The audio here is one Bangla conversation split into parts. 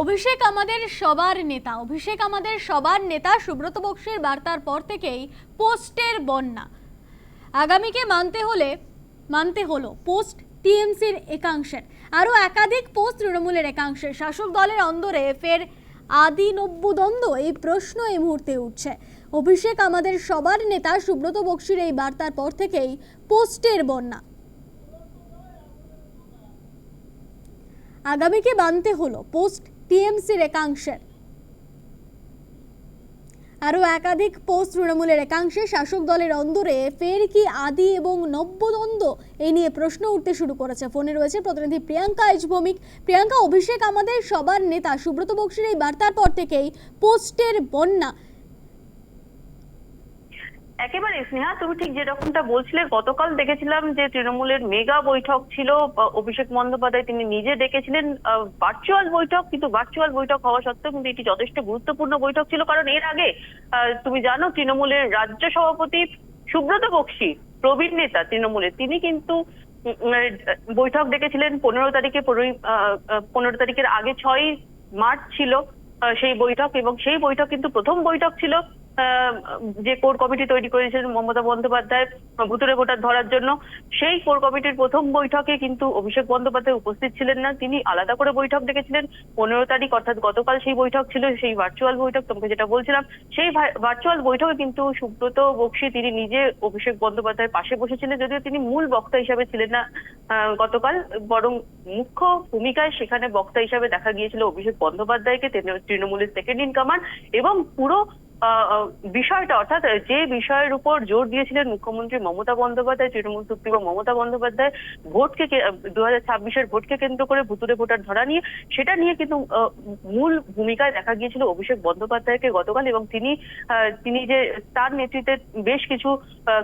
অভিষেক আমাদের সবার নেতা। অভিষেক আমাদের সবার নেতা। সুব্রত বক্সির বার্তার পর থেকেই পোস্টের বন্যা। আগামীকে মানতে হলে, মানতে হলো পোস্ট টিএমসির একাংশের। আরও একাধিক পোস্ট তৃণমূলের একাংশের। শাসক দলের অন্দরে ফের আদি নব্যদ্বন্দ্ব এই প্রশ্ন এই মুহূর্তে উঠছে। অভিষেক আমাদের সবার নেতা। সুব্রত বক্সির এই বার্তার পর থেকেই পোস্টের বন্যা। আগামীকে মানতে হলো পোস্ট টিএমসির একাংশের আরও একাধিক পোস্ট তৃণমূলের একাংশে শাসক দলের অন্দরে ফের কি আদি এবং নব্যদ্বন্দ্ব এই নিয়ে প্রশ্ন উঠতে শুরু করেছে। ফোনে রয়েছে প্রতিনিধি প্রিয়াঙ্কা এইচ ভৌমিক প্রিয়াঙ্কা, অভিষেক আমাদের সবার নেতা। সুব্রত বক্সির এই বার্তার পর থেকেই পোস্টের বন্যা। একেবারে স্নেহা, তুমি ঠিক যেরকমটা বলছিলে, গতকাল দেখেছিলাম যে তৃণমূলের মেগা বৈঠক ছিল অভিষেক বন্দ্যোপাধ্যায় তিনি নিজে ডেকেছিলেন ভার্চুয়াল বৈঠক, কিন্তু ভার্চুয়াল বৈঠক হওয়া সত্ত্বেও কিন্তু এটি যথেষ্ট গুরুত্বপূর্ণ বৈঠক ছিল, কারণ এর আগে তুমি জানো তৃণমূলের রাজ্য সভাপতি সুব্রত বক্সি, প্রবীণ নেতা তৃণমূলের, তিনি কিন্তু বৈঠক ডেকেছিলেন পনেরো তারিখে, পনেরো তারিখের আগে ছয় মার্চ ছিল সেই বৈঠক, এবং সেই বৈঠক কিন্তু প্রথম বৈঠক ছিল। যে কোর কমিটি তৈরি করেছেন মমতা বন্দ্যোপাধ্যায় ভুতুরে ভোটার ধরার জন্য, সেই কোর কমিটির প্রথম বৈঠকে কিন্তু অভিষেক বন্দ্যোপাধ্যায় উপস্থিত ছিলেন না। তিনি আলাদা করে বৈঠক ডেকেছিলেন। পনেরো তারিখ, অর্থাৎ গতকাল সেই বৈঠক ছিল, সেই ভার্চুয়াল বৈঠক, তোমাকে যেটা বলছিলাম, সেই ভার্চুয়াল বৈঠকে কিন্তু সুব্রত বক্সি, তিনি নিজে অভিষেক বন্দ্যোপাধ্যায়ের পাশে বসেছিলেন, যদিও তিনি মূল বক্তা হিসাবে ছিলেন না গতকাল, বরং মুখ্য ভূমিকায় সেখানে বক্তা হিসাবে দেখা গিয়েছিল অভিষেক বন্দ্যোপাধ্যায়কে তৃণমূলের সেকেন্ড ইন কমান্ড এবং পুরো বিষয়টা অর্থাৎ যে বিষয়ের উপর জোর দিয়েছিলেন মুখ্যমন্ত্রী মমতা বন্দ্যোপাধ্যায়, তৃণমূল সুপ্রিমো মমতা বন্দ্যোপাধ্যায়, ভোটকে দু হাজার ছাব্বিশের ভোটকে কেন্দ্র করে ভুতুরে ভোটার ধরা নিয়ে, সেটা নিয়ে কিন্তু মূল ভূমিকায় দেখা গিয়েছিল অভিষেক বন্দ্যোপাধ্যায়কে গতকাল এবং তিনি তিনি যে, তার নেতৃত্বে বেশ কিছু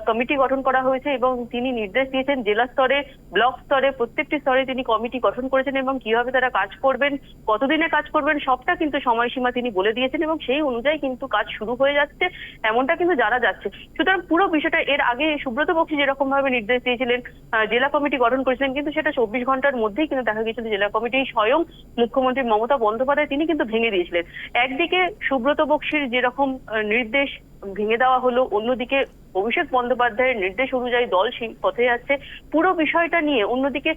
কমিটি গঠন করা হয়েছে এবং তিনি নির্দেশ দিয়েছেন জেলা স্তরে, ব্লক স্তরে, প্রত্যেকটি স্তরে তিনি কমিটি গঠন করেছেন এবং কীভাবে তারা কাজ করবেন, কতদিনে কাজ করবেন, সবটা কিন্তু সময়সীমা তিনি বলে দিয়েছেন এবং সেই অনুযায়ী কিন্তু কাজ শুরু হয়ে যাচ্ছে, এমনটা কিন্তু জানা যাচ্ছে। সুতরাং পুরো বিষয়টা এর আগে সুব্রত বক্সী যেরকম ভাবে নির্দেশ দিয়েছিলেন জেলা কমিটি গঠন করেছিলেন, কিন্তু সেটা চব্বিশ ঘণ্টার মধ্যেই কিন্তু দেখা গিয়েছিল জেলা কমিটি স্বয়ং মুখ্যমন্ত্রী মমতা বন্দ্যোপাধ্যায় তিনি কিন্তু ভেঙে দিয়েছিলেন। একদিকে সুব্রত বক্সির যেরকম নির্দেশ ভেঙে দেওয়া হলো, অন্যদিকে অভিষেক বন্দ্যোপাধ্যায়ের নির্দেশ অনুযায়ী দল সেই পথে যাচ্ছে। পুরো বিষয়টা নিয়ে অন্যদিকে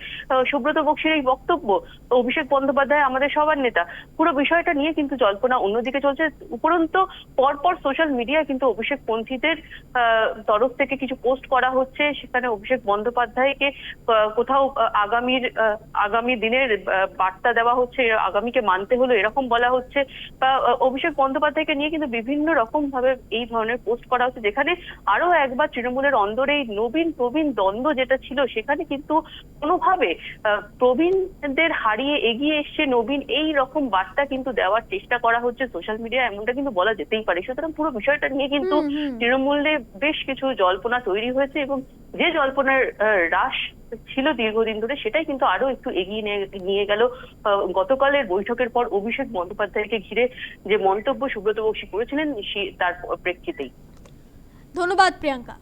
সুব্রত বক্সির এই বক্তব্য, অভিষেক বন্দ্যোপাধ্যায় আমাদের সবার নেতা, পুরো বিষয়টা নিয়ে কিন্তু জল্পনা অন্যদিকে চলছে। উপরন্তু পরপর সোশ্যাল মিডিয়ায় কিন্তু অভিষেক পন্থীদের তরফ থেকে কিছু পোস্ট করা হচ্ছে। সেখানে অভিষেক বন্দ্যোপাধ্যায়কে কোথাও আগামীর আগামী দিনের বার্তা দেওয়া হচ্ছে, আগামীকে মানতে হলো এরকম বলা হচ্ছে। বা অভিষেক বন্দ্যোপাধ্যায়কে নিয়ে কিন্তু বিভিন্ন রকম ভাবে এই ধরনের পোস্ট করা হচ্ছে, যেখানে আরও একবার তৃণমূলের অন্দরে এই নবীন প্রবীণ দ্বন্দ্ব যেটা ছিল সেখানে কিন্তু কোনোভাবে প্রবীণদের হারিয়ে এগিয়ে এসছে নবীন এই রকম বার্তা কিন্তু দেওয়ার চেষ্টা করা হচ্ছে সোশ্যাল মিডিয়া এমনটা কিন্তু বলা যেতেই পারে। সুতরাং পুরো বিষয়টা নিয়ে কিন্তু। তৃণমূলে বেশ কিছু জল্পনা তৈরি হয়েছে এবং যে জল্পনার হ্রাস ছিল দীর্ঘদিন ধরে সেটাই কিন্তু আরও একটু এগিয়ে নিয়ে- নিয়ে গেল। গতকালের বৈঠকের পর অভিষেক বন্দ্যোপাধ্যায়কে ঘিরে যে মন্তব্য সুব্রত বক্সী করেছিলেন তার প্রেক্ষিতেই। ধন্যবাদ প্রিয়াঙ্কা